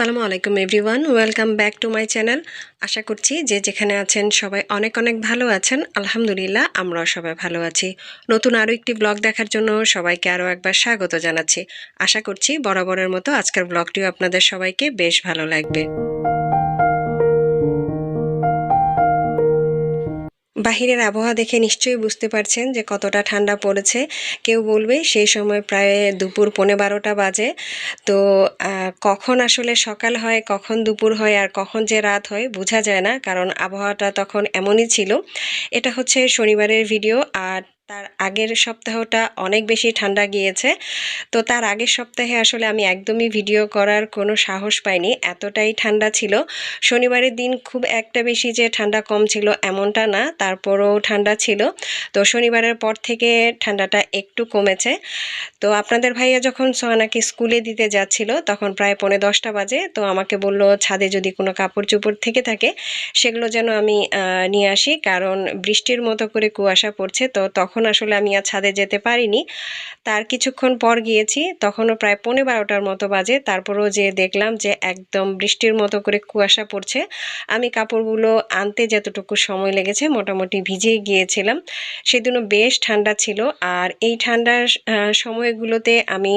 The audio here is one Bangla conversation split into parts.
আলাইকুম everyone, welcome back to my channel. আশা করছি যে যেখানে আছেন সবাই অনেক অনেক ভালো আছেন। আলহামদুলিল্লাহ, আমরাও সবাই ভালো আছি। নতুন আরও একটি ব্লগ দেখার জন্য সবাইকে আরও একবার স্বাগত জানাচ্ছি। আশা করছি বরাবরের মতো আজকের ব্লগটিও আপনাদের সবাইকে বেশ ভালো লাগবে। বাহিরের আবহাওয়া দেখে নিশ্চয়ই বুঝতে পারছেন যে কতটা ঠান্ডা পড়েছে। কেউ বলবে সেই সময় প্রায় দুপুর পৌনে বারোটা বাজে। তো কখন আসলে সকাল হয়, কখন দুপুর হয় আর কখন যে রাত হয় বোঝা যায় না। কারণ আবহাওয়াটা তখন এমনই ছিল। এটা হচ্ছে শনিবারের ভিডিও আর তার আগের সপ্তাহটা অনেক বেশি ঠান্ডা গিয়েছে। তো তার আগের সপ্তাহে আসলে আমি একদমই ভিডিও করার কোনো সাহস পাইনি, এতটাই ঠান্ডা ছিল। শনিবারের দিন খুব একটা বেশি যে ঠান্ডা কম ছিল এমনটা না, তারপরও ঠান্ডা ছিল। তো শনিবারের পর থেকে ঠান্ডাটা একটু কমেছে। তো আপনাদের ভাইয়া যখন সোহানাকে স্কুলে দিতে যাচ্ছিল, তখন প্রায় পৌনে দশটা বাজে, তো আমাকে বলল, ছাদে যদি কোনো কাপড় চোপড় থেকে থাকে, সেগুলো যেন আমি নিয়ে আসি, কারণ বৃষ্টির মতো করে কুয়াশা পড়ছে। তো তখন আসলে আমি আর ছাদে যেতে পারিনি। তার কিছুক্ষণ পর গিয়েছি, তখনও প্রায় পৌনে বারোটার মতো বাজে। তারপরও যে দেখলাম যে একদম বৃষ্টির মতো করে কুয়াশা পড়ছে। আমি কাপড়গুলো আনতে যতটুকু সময় লেগেছে মোটামুটি ভিজেই গিয়েছিলাম। সেদিনও বেশ ঠান্ডা ছিল আর এই ঠান্ডার সময়গুলোতে আমি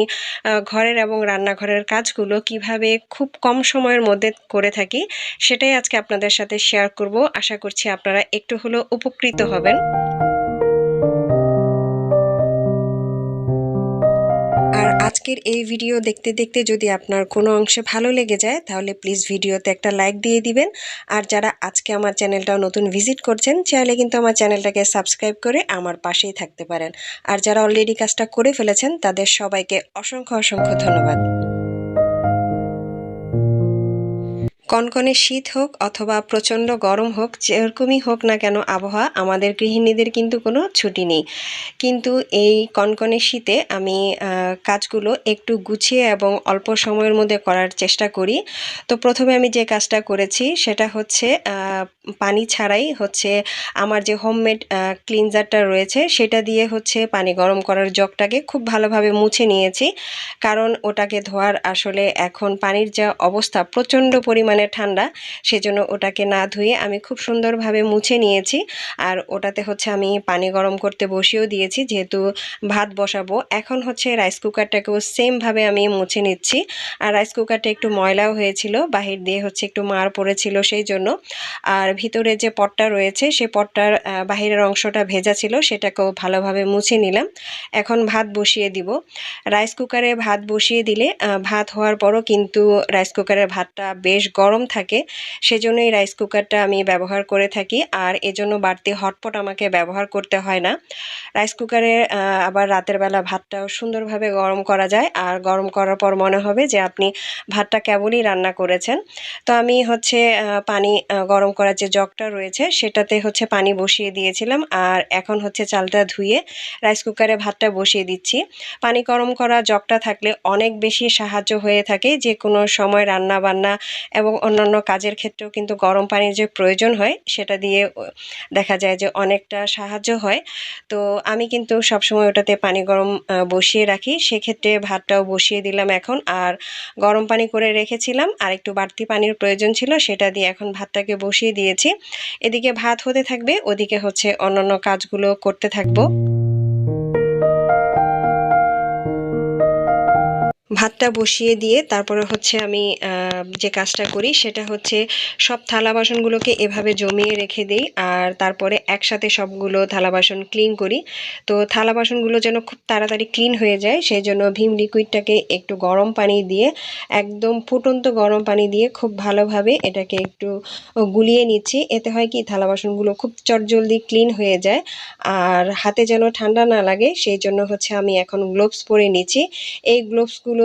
ঘরের এবং রান্নাঘরের কাজগুলো কীভাবে খুব কম সময়ের মধ্যে করে থাকি সেটাই আজকে আপনাদের সাথে শেয়ার করব। আশা করছি আপনারা একটু হলেও উপকৃত হবেন। আর আজকের এই ভিডিও দেখতে দেখতে যদি আপনার কোনো অংশে ভালো লেগে যায়, তাহলে প্লিজ ভিডিওতে একটা লাইক দিয়ে দিবেন। আর যারা আজকে আমার চ্যানেলটা নতুন ভিজিট করছেন, চাইলে কিন্তু আমার চ্যানেলটাকে সাবস্ক্রাইব করে আমার পাশেই থাকতে পারেন। আর যারা অলরেডি কাজটা করে ফেলেছেন, তাদের সবাইকে অসংখ্য অসংখ্য ধন্যবাদ। কনকনে শীত হোক অথবা প্রচণ্ড গরম হোক, যেরকমই হোক না কেন আবহাওয়া, আমাদের গৃহিণীদের কিন্তু কোনো ছুটি নেই। কিন্তু এই কনকনে শীতে আমি কাজগুলো একটু গুছিয়ে এবং অল্প সময়ের মধ্যে করার চেষ্টা করি। তো প্রথমে আমি যে কাজটা করেছি, সেটা হচ্ছে পানি ছাড়াই হচ্ছে আমার যে হোমমেড ক্লিনজারটা রয়েছে সেটা দিয়ে হচ্ছে পানি গরম করার জগটাকে খুব ভালোভাবে মুছে নিয়েছি। কারণ ওটাকে ধোয়ার আসলে এখন পানির যা অবস্থা প্রচণ্ড পরিমাণে ঠান্ডা, সেজন্য ওটাকে না ধুয়ে আমি খুব সুন্দরভাবে মুছে নিয়েছি। আর ওটাতে হচ্ছে আমি পানি গরম করতে বসিয়েও দিয়েছি, যেহেতু ভাত বসাবো। এখন হচ্ছে রাইস কুকারটাকেও সেমভাবে আমি মুছে নিচ্ছি। আর রাইস কুকারটা একটু ময়লাও হয়েছিল, বাহির দিয়ে হচ্ছে একটু মার পড়েছিল সেই জন্য। আর ভিতরে যে পটটা রয়েছে, সে পটটার বাহিরের অংশটা ভেজা ছিল, সেটাকেও ভালোভাবে মুছে নিলাম। এখন ভাত বসিয়ে দিব। রাইস কুকারে ভাত বসিয়ে দিলে ভাত হওয়ার পরও কিন্তু রাইস কুকারের ভাতটা বেশ গরম থাকে। সেজন্যই রাইস কুকারটা আমি ব্যবহার করে থাকি। আর এজন্য বাড়তি হটপট আমাকে ব্যবহার করতে হয় না। রাইস কুকারে আবার রাতের বেলা ভাতটাও সুন্দরভাবে গরম করা যায়। আর গরম করার পর মনে হবে যে আপনি ভাতটা কেবলই রান্না করেছেন। তো আমি হচ্ছে পানি গরম করার যে জগটা রয়েছে সেটাতে হচ্ছে পানি বসিয়ে দিয়েছিলাম আর এখন হচ্ছে চালটা ধুয়ে রাইস কুকারে ভাতটা বসিয়ে দিচ্ছি। পানি গরম করা জগটা থাকলে অনেক বেশি সাহায্য হয়ে থাকে যে কোনো সময় রান্না বান্না এবং অন্যান্য কাজের ক্ষেত্রেও কিন্তু গরম পানির যে প্রয়োজন হয় সেটা দিয়ে দেখা যায় যে অনেকটা সাহায্য হয়। তো আমি কিন্তু সবসময় ওটাতে পানি গরম বসিয়ে রাখি। সেক্ষেত্রে ভাতটাও বসিয়ে দিলাম এখন আর গরম পানি করে রেখেছিলাম। আর একটু বাড়তি পানির প্রয়োজন ছিল সেটা দিয়ে এখন ভাতটাকে বসিয়ে দিয়েছি। এদিকে ভাত হতে থাকবে ওদিকে হচ্ছে অন্যান্য কাজগুলো করতে থাকব। ভাতটা বসিয়ে দিয়ে তারপরে হচ্ছে আমি যে কাজটা করি সেটা হচ্ছে সব থালা বাসনগুলোকে এভাবে জমিয়ে রেখে দিই আর তারপরে একসাথে সবগুলো থালা বাসন ক্লিন করি। তো থালা বাসনগুলো যেন খুব তাড়াতাড়ি ক্লিন হয়ে যায়, সেই জন্য ভীম লিকুইডটাকে একটু গরম পানি দিয়ে, একদম ফুটন্ত গরম পানি দিয়ে খুব ভালোভাবে এটাকে একটু গুলিয়ে নিচ্ছি। এতে হয় কি, থালা বাসনগুলো খুব চটজলদি ক্লিন হয়ে যায় আর হাতে যেন ঠান্ডা না লাগে, সেই জন্য হচ্ছে আমি এখন গ্লোভস পরে নিচ্ছি। এই গ্লোভসগুলো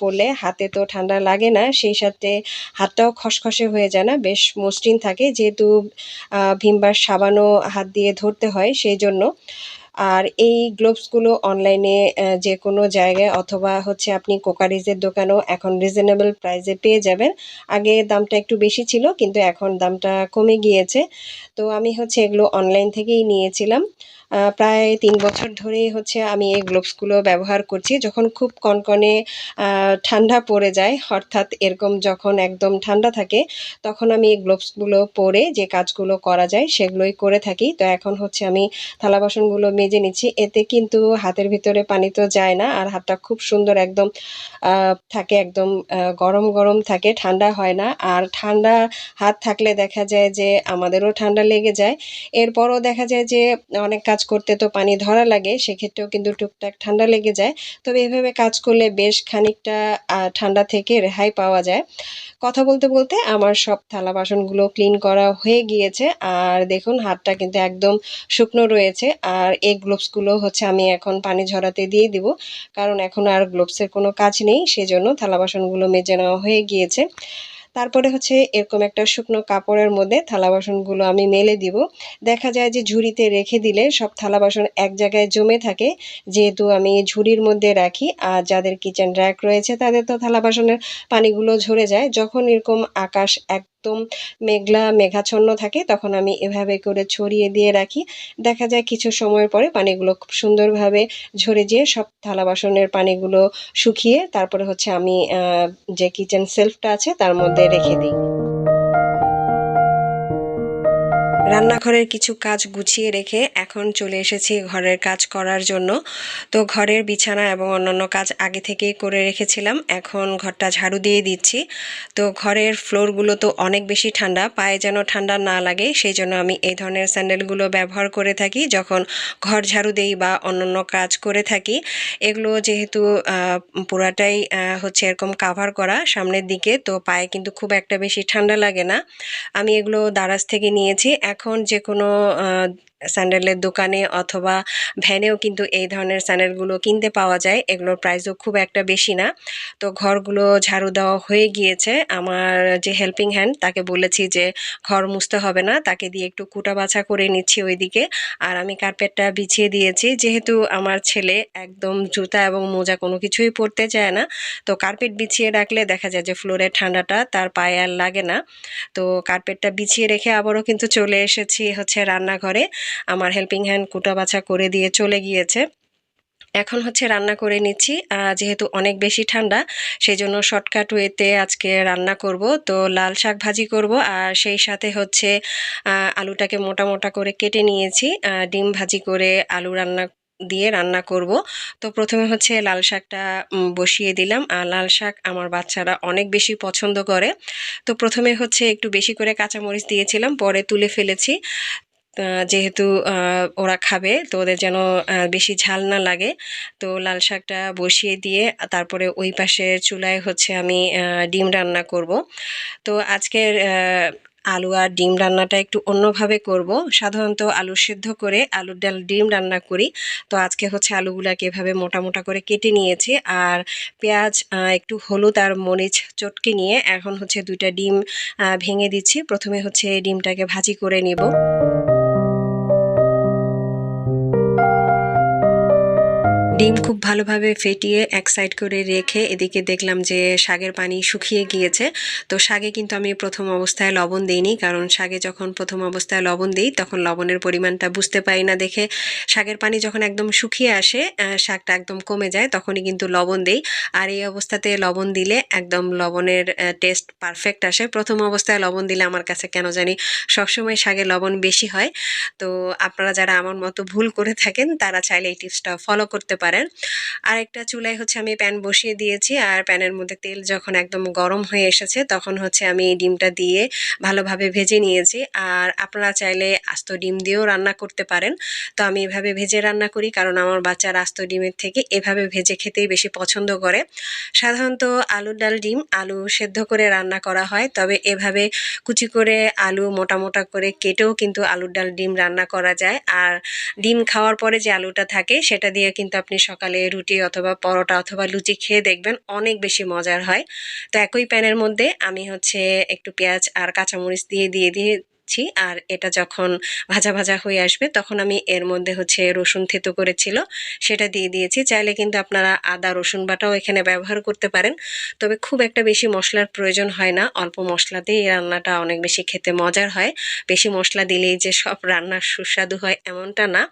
পরলে হাতে তো ঠান্ডা লাগে না, সেই সাথে হাতটাও খসখসে হয়ে যায় না, বেশ মসৃণ থাকে। যেহেতু ভিমবার সাবানও হাত দিয়ে ধরতে হয়, সেই জন্য। আর এই গ্লোভসগুলো অনলাইনে যে কোনো জায়গায় অথবা হচ্ছে আপনি কোকারিজের দোকানেও এখন রিজনেবল প্রাইসে পেয়ে যাবেন। আগে দামটা একটু বেশি ছিল, কিন্তু এখন দামটা কমে গিয়েছে। তো আমি হচ্ছে এগুলো অনলাইন থেকেই নিয়েছিলাম। প্রায় তিন বছর ধরেই হচ্ছে আমি এই গ্লোভসগুলো ব্যবহার করছি। যখন খুব কনকনে ঠান্ডা পড়ে যায় অর্থাৎ এরকম যখন একদম ঠান্ডা থাকে, তখন আমি এই গ্লোভসগুলো পরে যে কাজগুলো করা যায়, সেগুলোই করে থাকি। তো এখন হচ্ছে আমি থালা বাসনগুলো মেজে নিচ্ছি। এতে কিন্তু হাতের ভিতরে পানি তো যায় না আর হাতটা খুব সুন্দর একদম থাকে একদম গরম গরম থাকে, ঠান্ডা হয় না। আর ঠান্ডা হাত থাকলে দেখা যায় যে আমাদেরও ঠান্ডা লেগে যায়। এরপরও দেখা যায় যে অনেক কাজ করতে তো পানি ধরা লাগে, সেক্ষেত্রেও কিন্তু টুকটাক ঠান্ডা লেগে যায়। তবে এভাবে কাজ করলে বেশ খানিকটা ঠান্ডা থেকে রেহাই পাওয়া যায়। কথা বলতে বলতে আমার সব থালা বাসনগুলো ক্লিন করা হয়ে গিয়েছে। আর দেখুন হাতটা কিন্তু একদম শুকনো রয়েছে। আর এই গ্লোভসগুলো হচ্ছে আমি এখন পানি ঝরাতে দিয়ে দিব। কারণ এখন আর গ্লোভসের কোনো কাজ নেই, সেজন্য থালা বাসনগুলো মেজে নেওয়া হয়ে গিয়েছে। তারপরে হচ্ছে এরকম একটা শুকনো কাপড়ের মধ্যে থালা বাসনগুলো আমি মেলে দিব। দেখা যায় যে ঝুড়িতে রেখে দিলে সব থালা বাসন এক জায়গায় জমে থাকে। যেহেতু আমি ঝুড়ির মধ্যে রাখি, আর যাদের কিচেন র্যাক রয়েছে তাদের তো থালা বাসনের পানিগুলো ঝরে যায়। যখন এরকম আকাশ একদম মেঘলা, মেঘাচ্ছন্ন থাকে, তখন আমি এভাবে করে ছড়িয়ে দিয়ে রাখি। দেখা যায় কিছু সময় পরে পানিগুলো খুব সুন্দরভাবে ঝরে যেয়ে সব থালা বাসনের পানিগুলো শুকিয়ে তারপরে হচ্ছে আমি যে কিচেন সেলফটা আছে তার মধ্যে রেখে দিই। রান্নাঘরের কিছু কাজ গুছিয়ে রেখে এখন চলে এসেছি ঘরের কাজ করার জন্য। তো ঘরের বিছানা এবং অন্যান্য কাজ আগে থেকেই করে রেখেছিলাম। এখন ঘরটা ঝাড়ু দিয়ে দিচ্ছি। তো ঘরের ফ্লোরগুলো তো অনেক বেশি ঠান্ডা, পায়ে যেন ঠান্ডা না লাগে, সেই জন্য আমি এই ধরনের স্যান্ডেলগুলো ব্যবহার করে থাকি। যখন ঘর ঝাড়ু দেই বা অন্যান্য কাজ করে থাকি, এগুলো যেহেতু পুরাটাই হচ্ছে এরকম কাভার করা সামনের দিকে, তো পায়ে কিন্তু খুব একটা বেশি ঠান্ডা লাগে না। আমি এগুলো দারাজ থেকে নিয়েছি। এখন যে কোনো স্যান্ডেলের দোকানে অথবা ভ্যানেও কিন্তু এই ধরনের স্যান্ডেলগুলো কিনতে পাওয়া যায়। এগুলোর প্রাইসও খুব একটা বেশি না। তো ঘরগুলো ঝাড়ু দেওয়া হয়ে গিয়েছে। আমার যে হেল্পিং হ্যান্ড তাকে বলেছি যে ঘর মুছতে হবে না, তাকে দিয়ে একটু কুটা বাছা করে নিচ্ছি ওইদিকে। আর আমি কার্পেটটা বিছিয়ে দিয়েছি। যেহেতু আমার ছেলে একদম জুতা এবং মোজা কোনো কিছুই পরতে চায় না, তো কার্পেট বিছিয়ে রাখলে দেখা যায় যে ফ্লোরের ঠান্ডাটা তার পায়ে আর লাগে না। তো কার্পেটটা বিছিয়ে রেখে আবারও কিন্তু চলে এসেছি হচ্ছে রান্নাঘরে। আমার হেল্পিং হ্যান্ড কুটা বাছা করে দিয়ে চলে গিয়েছে। এখন হচ্ছে রান্না করে নিচ্ছি যেহেতু অনেক বেশি ঠান্ডা সেই জন্য শর্টকাট ওয়েতে আজকে রান্না করব। তো লাল শাক ভাজি করব, আর সেই সাথে হচ্ছে আলুটাকে মোটা মোটা করে কেটে নিয়েছি ডিম ভাজি করে আলু রান্না দিয়ে রান্না করব। তো প্রথমে হচ্ছে লাল শাকটা বসিয়ে দিলাম। আর লাল শাক আমার বাচ্চারা অনেক বেশি পছন্দ করে। তো প্রথমে হচ্ছে একটু বেশি করে কাঁচামরিচ দিয়েছিলাম, পরে তুলে ফেলেছি। যেহেতু ওরা খাবে, তো ওদের যেন বেশি ঝাল না লাগে, তো লাল শাকটা বসিয়ে দিয়ে, তারপরে ওই পাশে চুলায় হচ্ছে আমি ডিম রান্না করব। তো আজকের আলু আর ডিম রান্নাটা একটু অন্যভাবে করব। সাধারণত আলু সেদ্ধ করে আলুর ডাল ডিম রান্না করি। তো আজকে হচ্ছে আলুগুলাকে এভাবে মোটা মোটা করে কেটে নিয়েছি। আর পেঁয়াজ একটু হলুদ আর মরিচ চটকে নিয়ে এখন হচ্ছে দুইটা ডিম ভেঙে দিচ্ছি। প্রথমে হচ্ছে ডিমটাকে ভাজি করে নিব। ডিম খুব ভালোভাবে ফেটিয়ে এক সাইড করে রেখে এদিকে দেখলাম যে শাগের পানি শুকিয়ে গিয়েছে। তো শাগে কিন্তু আমি প্রথম অবস্থায় লবণ দিইনি, কারণ শাগে যখন প্রথম অবস্থায় লবণ দিই, তখন লবণের পরিমাণটা বুঝতে পারি না দেখে। শাগের পানি যখন একদম শুকিয়ে আসে শাকটা একদম কমে যায়, তখনই কিন্তু লবণ দিই। আর এই অবস্থাতে লবণ দিলে একদম লবণের টেস্ট পারফেক্ট আসে। প্রথম অবস্থায় লবণ দিলে আমার কাছে কেন জানি সবসময় শাকে লবণ বেশি হয়। তো আপনারা যারা আমার মতো ভুল করে থাকেন, তারা চাইলে এই টিপসটা ফলো করতে পারেন। আর একটা চুলায় হচ্ছে আমি প্যান বসিয়ে দিয়েছি আর প্যানের মধ্যে তেল যখন একদম গরম হয়ে এসেছে তখন হচ্ছে আমি ডিমটা দিয়ে ভালোভাবে ভেজে নিয়েছি। আর আপনারা চাইলে আস্ত ডিম দিয়েও রান্না করতে পারেন। তো আমি এভাবে ভেজে রান্না করি কারণ আমার বাচ্চার আস্ত ডিমের থেকে এভাবে ভেজে খেতেই বেশি পছন্দ করে। সাধারণত আলুর ডাল ডিম আলু সেদ্ধ করে রান্না করা হয়। তবে এভাবে কুচি করে আলু মোটা মোটা করে কেটেও কিন্তু আলুর ডাল ডিম রান্না করা যায়। আর ডিম খাওয়ার পরে যে আলুটা থাকে সেটা দিয়ে কিন্তু আপনি সকালে রুটি অথবা পরোটা অথবা লুচি খেয়ে দেখবেন অনেক বেশি মজার হয়। তো একই প্যানের মধ্যে আমি হচ্ছে একটু পেঁয়াজ আর কাঁচামরিচ দিয়ে দিয়ে দিয়ে নিচ্ছি আর এটা যখন ভাজা ভাজা হয়ে আসবে, তখন আমি এর মধ্যে হচ্ছে রসুন থেতো করেছিল, সেটা দিয়ে দিয়েছি। চাইলে কিন্তু আপনারা আদা, রসুন বাটাও এখানে ব্যবহার করতে পারেন। তবে খুব একটা বেশি মশলার প্রয়োজন হয় না। অল্প মশলাতেই এই রান্নাটা অনেক বেশি খেতে মজার হয়। বেশি মশলা দিলেই যে সব রান্না সুস্বাদু হয় এমনটা না।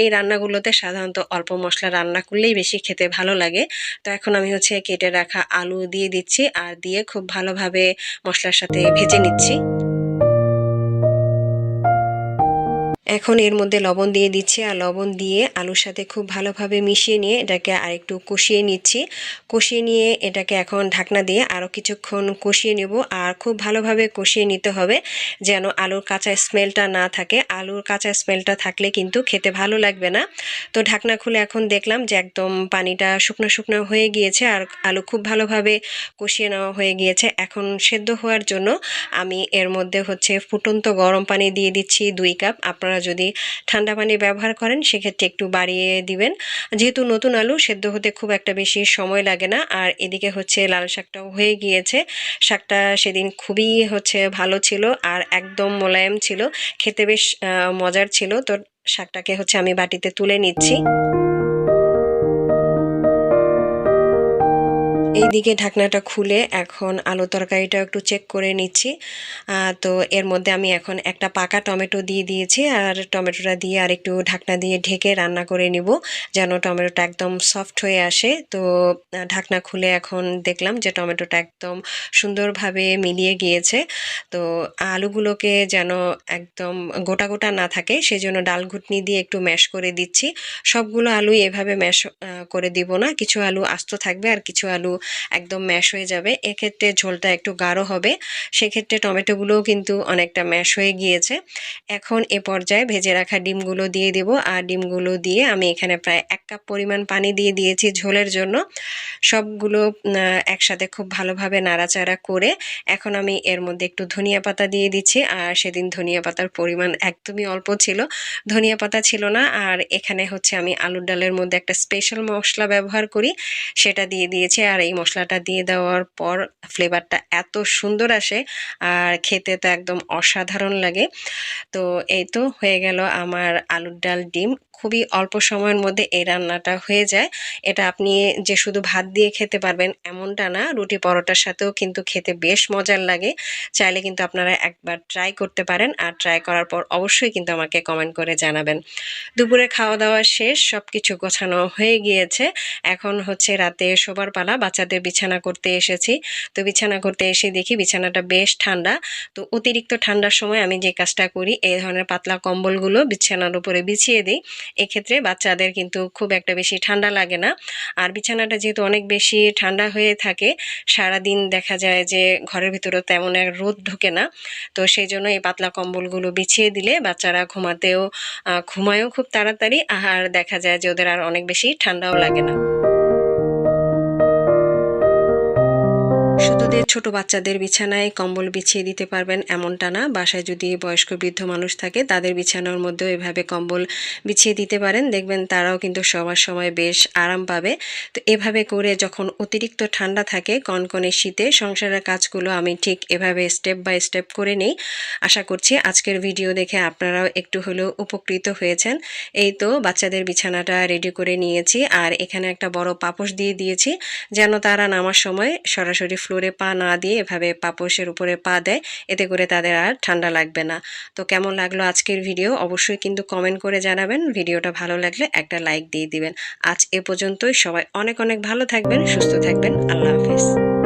এই রান্নাগুলোতে সাধারণত অল্প মশলা রান্না করলেই বেশি খেতে ভালো লাগে। তো এখন আমি হচ্ছে কেটে রাখা আলু দিয়ে দিচ্ছি। আর দিয়ে খুব ভালোভাবে মশলার সাথে ভেজে নিচ্ছি। এখন এর মধ্যে লবণ দিয়ে দিচ্ছি আর লবণ দিয়ে আলুর সাথে খুব ভালোভাবে মিশিয়ে নিয়ে এটাকে আরেকটু কষিয়ে নিচ্ছি। কষিয়ে নিয়ে এটাকে এখন ঢাকনা দিয়ে আরও কিছুক্ষণ কষিয়ে নেব আর খুব ভালোভাবে কষিয়ে নিতে হবে যেন আলুর কাঁচা স্মেলটা না থাকে। আলুর কাঁচা স্মেলটা থাকলে কিন্তু খেতে ভালো লাগবে না। তো ঢাকনা খুলে এখন দেখলাম যে একদম পানিটা শুকনো শুকনো হয়ে গিয়েছে আর আলু খুব ভালোভাবে কষিয়ে নেওয়া হয়ে গিয়েছে। এখন সেদ্ধ হওয়ার জন্য আমি এর মধ্যে হচ্ছে ফুটন্ত গরম পানি দিয়ে দিচ্ছি দুই কাপ। আপনারা যদি ঠান্ডা পানি ব্যবহার করেন, সেক্ষেত্রে একটু বাড়িয়ে দিবেন। যেহেতু নতুন আলু সেদ্ধ হতে খুব একটা বেশি সময় লাগে না, আর এদিকে হচ্ছে লাল শাকটাও হয়ে গিয়েছে। শাকটা সেদিন খুবই হচ্ছে ভালো ছিল আর একদম মোলায়েম ছিল। খেতে বেশ মজার ছিল। তো শাকটাকে হচ্ছে আমি বাটিতে তুলে নিচ্ছি। এইদিকে ঢাকনাটা খুলে এখন আলু তরকারিটা একটু চেক করে নিচ্ছি। তো এর মধ্যে আমি এখন একটা পাকা টমেটো দিয়ে দিয়েছি আর টমেটোটা দিয়ে আর একটু ঢাকনা দিয়ে ঢেকে রান্না করে নিব যেন টমেটোটা একদম সফট হয়ে আসে। তো ঢাকনা খুলে এখন দেখলাম যে টমেটোটা একদম সুন্দরভাবে মিলিয়ে গিয়েছে। তো আলুগুলোকে যেন একদম গোটা গোটা না থাকে সেজন্য ডাল ঘুটনি দিয়ে একটু ম্যাশ করে দিচ্ছি। সবগুলো আলু এভাবে ম্যাশ করে দিব না। কিছু আলু আস্ত থাকবে আর কিছু আলু একদম ম্যাশ হয়ে যাবে। এক্ষেত্রে ঝোলটা একটু গাঢ় হবে। সেক্ষেত্রে টমেটোগুলোও কিন্তু অনেকটা ম্যাশ হয়ে গিয়েছে। এখন এ পর্যায়ে ভেজে রাখা ডিমগুলো দিয়ে দেব। আর ডিমগুলো দিয়ে আমি এখানে প্রায় এক কাপ পরিমাণ পানি দিয়ে দিয়েছি ঝোলের জন্য। সবগুলো একসাথে খুব ভালোভাবে নাড়াচাড়া করে এখন আমি এর মধ্যে একটু ধনিয়া পাতা দিয়ে দিচ্ছি। আর সেদিন ধনিয়া পাতার পরিমাণ একদমই অল্প ছিল। ধনিয়া পাতা ছিল না। আর এখানে হচ্ছে আমি আলুর ডালের মধ্যে একটা স্পেশাল মশলা ব্যবহার করি। সেটা দিয়ে দিয়েছি। আর এই মশলাটা দিয়ে দেওয়ার পর ফ্লেভারটা এত সুন্দর আসে আর খেতে তো একদম অসাধারণ লাগে। তো এই তো হয়ে গেল আমার আলুর ডাল ডিম। খুবই অল্প সময়ের মধ্যে এই রান্নাটা হয়ে যায়। এটা আপনি যে শুধু ভাত দিয়ে খেতে পারবেন এমনটা না, রুটি পরোটার সাথেও কিন্তু খেতে বেশ মজার লাগে। চাইলে কিন্তু আপনারা একবার ট্রাই করতে পারেন আর ট্রাই করার পর অবশ্যই কিন্তু আমাকে কমেন্ট করে জানাবেন। দুপুরে খাওয়া দাওয়া শেষ সব কিছু গোছানো হয়ে গিয়েছে। এখন হচ্ছে রাতে শোবার পালা, বাচ্চাদের বিছানা করতে এসেছি। তো বিছানা করতে এসে দেখি বিছানাটা বেশ ঠান্ডা। তো অতিরিক্ত ঠান্ডার সময় আমি যে কাজটা করি, এই ধরনের পাতলা কম্বলগুলো বিছানার উপরে বিছিয়ে দিই। এক্ষেত্রে বাচ্চাদের কিন্তু খুব একটা বেশি ঠান্ডা লাগে না। আর বিছানাটা যেহেতু অনেক বেশি ঠান্ডা হয়ে থাকে সারা দিন দেখা যায় যে ঘরের ভিতরেও তেমন এক রোদ ঢোকে না। তো সেই জন্য এই পাতলা কম্বলগুলো বিছিয়ে দিলে বাচ্চারা ঘুমাতেও ঘুমায়ও খুব তাড়াতাড়ি, আর দেখা যায় যে ওদের আর অনেক বেশি ঠান্ডাও লাগে না। শুধু ছোট বাচ্চাদের বিছানায় কম্বল বিছিয়ে দিতে পারবেন এমনটা না। বাসায় যদি বয়স্ক বৃদ্ধ মানুষ থাকে, তাদের বিছানার মধ্যেও এভাবে কম্বল বিছিয়ে দিতে পারেন। দেখবেন তারাও কিন্তু সবার সময় বেশ আরাম পাবে। তো এভাবে করে যখন অতিরিক্ত ঠান্ডা থাকে, কনকনে শীতে সংসারের কাজগুলো আমি ঠিক এভাবে স্টেপ বাই স্টেপ করে নিই। আশা করছি আজকের ভিডিও দেখে আপনারাও একটু হলেও উপকৃত হয়েছেন। এই তো বাচ্চাদের বিছানাটা রেডি করে নিয়েছি, আর এখানে একটা বড় পাপোশ দিয়ে দিয়েছি, যেন তারা নামার সময় সরাসরি ফ্লোরে পা না দিয়ে এভাবে পাপোশের উপরে পা দেয়, এতে করে তাদের আর ঠান্ডা লাগবে না। তো কেমন লাগল আজকের ভিডিও? অবশ্যই কিন্তু কমেন্ট করে জানাবেন। ভিডিওটা ভালো লাগলে একটা লাইক দিয়ে দিবেন। আজ এ পর্যন্তই। সবাই অনেক অনেক ভালো থাকবেন, সুস্থ থাকবেন। আল্লাহ হাফিজ।